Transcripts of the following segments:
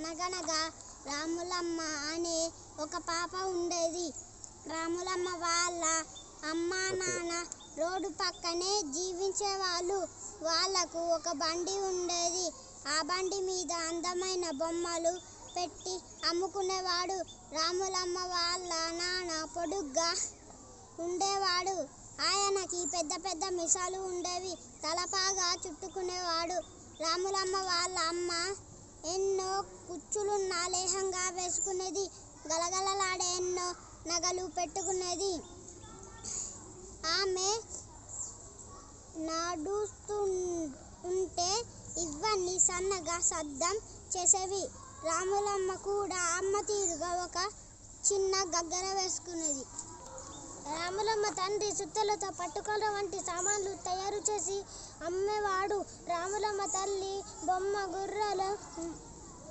అనగనగా రాములమ్మ అనే ఒక పాప ఉండేది. రాములమ్మ వాళ్ళ అమ్మ నాన్న రోడ్డు పక్కనే జీవించేవాళ్ళు. వాళ్ళకు ఒక బండి ఉండేది. ఆ బండి మీద అందమైన బొమ్మలు పెట్టి అమ్ముకునేవాడు. రాములమ్మ వాళ్ళ నాన్న పొడుగ్గా ఉండేవాడు. ఆయనకి పెద్ద పెద్ద మిసాలు ఉండేవి. తలపాగా చుట్టుకునేవాడు. రాములమ్మ వాళ్ళ అమ్మ కుచ్చులున్న లేహంగా వేసుకునేది గలగలలాడే ఎన్నో నగలు పెట్టుకునేది. ఆమె నడుస్తుంటే ఇవన్నీ సన్నగా శబ్దం చేసేవి. రాములమ్మ కూడా అమ్మ తీరుగా ఒక చిన్న గగ్గర వేసుకునేది. రాములమ్మ తండ్రి సుత్తలతో పట్టుకోల వంటి సామాన్లు తయారు చేసి అమ్మేవాడు. రాములమ్మ తల్లి బొమ్మ గుర్రాలు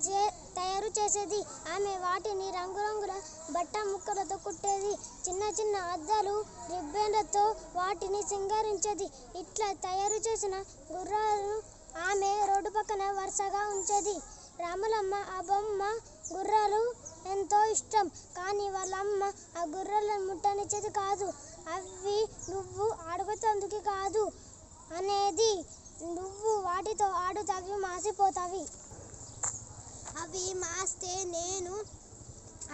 తయారు చేసేది. ఆమె వాటిని రంగురంగుల బట్ట ముక్కలతో కుట్టేది. చిన్న చిన్న అద్దాలు రిబ్బన్లతో వాటిని సింగారించేది ఇట్లా తయారు చేసిన గుర్రాలు ఆమె రోడ్డు పక్కన వరుసగా ఉంచేది. రాములమ్మ ఆ బొమ్మ గుర్రాలు ఎంతో ఇష్టం. కానీ వాళ్ళ అమ్మ ఆ గుర్రాలను ముట్టనిచ్చేది కాదు. అవి నువ్వు ఆడుకుతందుకు కాదు అనేది. నువ్వు వాటితో ఆడుతావి మాసిపోతావి. అవి మాస్తే నేను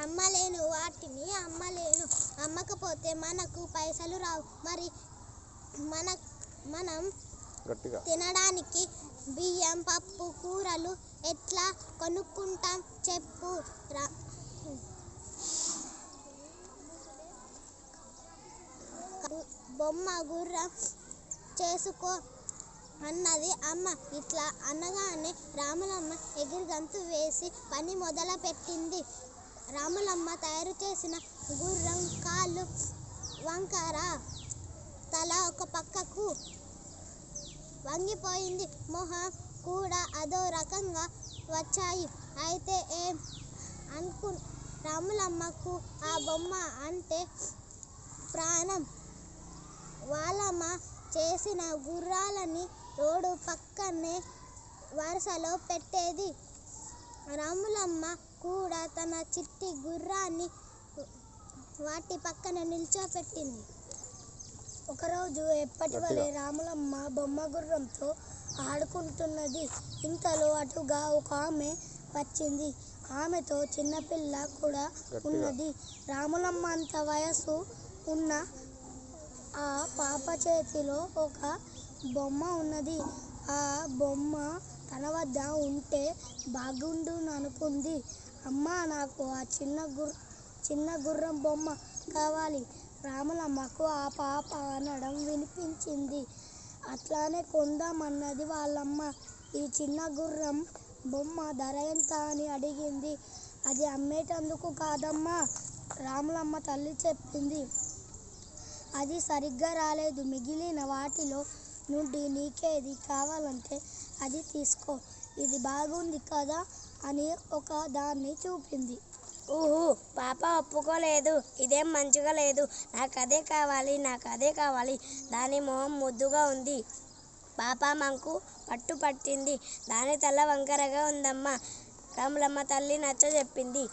అమ్మలేను వాటిని అమ్మలేను. అమ్మకపోతే మనకు పైసలు రావు. మరి మన మనం తినడానికి బియ్యం పప్పు కూరలు ఎట్లా కొనుక్కుంటాం చెప్పు రా. బొమ్మ గుర్రం చేసుకో. అన్నది అమ్మ. ఇట్లా అనగానే రాములమ్మ ఎగిరిగంతు వేసి పని మొదలు పెట్టింది రాములమ్మ తయారు చేసిన గుర్రం కాళ్ళు వంకర తల ఒక పక్కకు వంగిపోయింది. మొహం కూడా అదో రకంగా వచ్చాయి. అయితే ఏం అనుకు రాములమ్మకు ఆ బొమ్మ అంటే ప్రాణం. వాళ్ళమ్మ చేసిన గుర్రాలని రోడ్డు పక్కనే వరుసలో పెట్టేది. రాములమ్మ కూడా తన చిట్టి గుర్రాన్ని వాటి పక్కన నిల్చోపెట్టింది. ఒకరోజు ఎప్పటి వలె రాములమ్మ బొమ్మ గుర్రంతో ఆడుకుంటున్నది. ఇంతలో అటుగా ఒక ఆమె వచ్చింది. ఆమెతో చిన్నపిల్ల కూడా ఉన్నది. రాములమ్మ అంత వయసు ఉన్న ఆ పాప చేతిలో ఒక బొమ్మ ఉన్నది. ఆ బొమ్మ తన వద్ద ఉంటే బాగుండును అనుకుంది. అమ్మ నాకు ఆ చిన్న గుర్ర చిన్న గుర్రం బొమ్మ కావాలి. రాములమ్మకు ఆ పాప అనడం వినిపించింది. అట్లానే కొందామన్నది వాళ్ళమ్మ. ఈ చిన్న గుర్రం బొమ్మ ధర ఎంత అని అడిగింది. అది అమ్మేటందుకు కాదమ్మా రాములమ్మ తల్లి చెప్పింది. అది సరిగ్గా రాలేదు. మిగిలిన వాటిలో నుండి నీకేది కావాలంటే అది తీసుకో. ఇది బాగుంది కదా అని ఒక దాన్ని చూపింది. ఊహు పాప ఒప్పుకోలేదు. ఇదేం మంచిగా లేదు. నాకు అదే కావాలి నాకు అదే కావాలి. దాని మొహం ముద్దుగా ఉంది. పాప మంకు పట్టు పట్టింది. దాని తల వంకరగా ఉందమ్మా. రాములమ్మ తల్లి నచ్చ చెప్పింది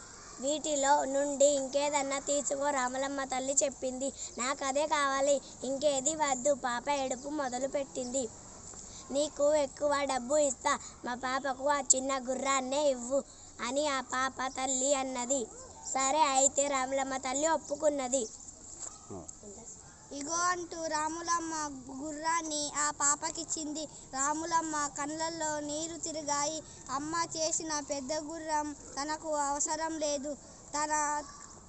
వీటిలో నుండి ఇంకేదన్నా తీసుకో రాములమ్మ తల్లి చెప్పింది. నాకు అదే కావాలి ఇంకేది వద్దు పాప ఏడుపు మొదలుపెట్టింది. నీకు ఎక్కువ డబ్బు ఇస్తా మా పాపకు ఆ చిన్న గుర్రాన్నే ఇవ్వు అని ఆ పాప తల్లి అన్నది. సరే అయితే రాములమ్మ తల్లి ఒప్పుకున్నది. ఇగో అంటూ రాములమ్మ గుర్రాన్ని ఆ పాపకిచ్చింది. రాములమ్మ కళ్ళల్లో నీరు తిరిగాయి. అమ్మ చేసిన పెద్ద గుర్రం తనకు అవసరం లేదు. తన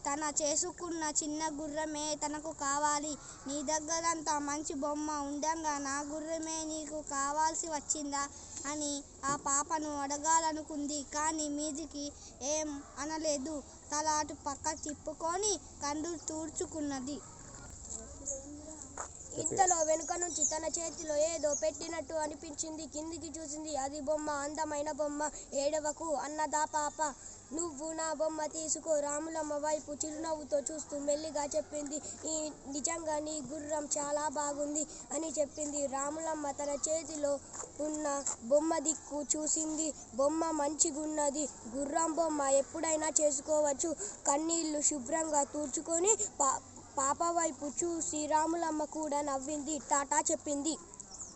తన చేసుకున్న చిన్న గుర్రమే తనకు కావాలి. నీ దగ్గరంత మంచి బొమ్మ ఉండంగా నా గుర్రమే నీకు కావాల్సి వచ్చిందా అని ఆ పాపను అడగాలనుకుంది. కానీ మీదికి ఏం అనలేదు. తల అటు పక్క తిప్పుకొని కండు తూర్చుకున్నది. ఇంతలో వెనుక నుంచి తన చేతిలో ఏదో పెట్టినట్టు అనిపించింది. కిందికి చూసింది అది బొమ్మ అందమైన బొమ్మ ఏడవకు అన్నదా పాప. నువ్వు నా బొమ్మ తీసుకో. రాములమ్మ వైపు చిరునవ్వుతో చూస్తూ మెల్లిగా చెప్పింది ఈ నిజంగా నీ గుర్రం చాలా బాగుంది అని చెప్పింది. రాములమ్మ తన చేతిలో ఉన్న బొమ్మ దిక్కు చూసింది. బొమ్మ మంచిగున్నది. గుర్రం బొమ్మ ఎప్పుడైనా చేసుకోవచ్చు. కన్నీళ్ళు శుభ్రంగా తూర్చుకొని పా పాప వైపు చూసి రాములమ్మ కూడా నవ్వింది. టాటా చెప్పింది.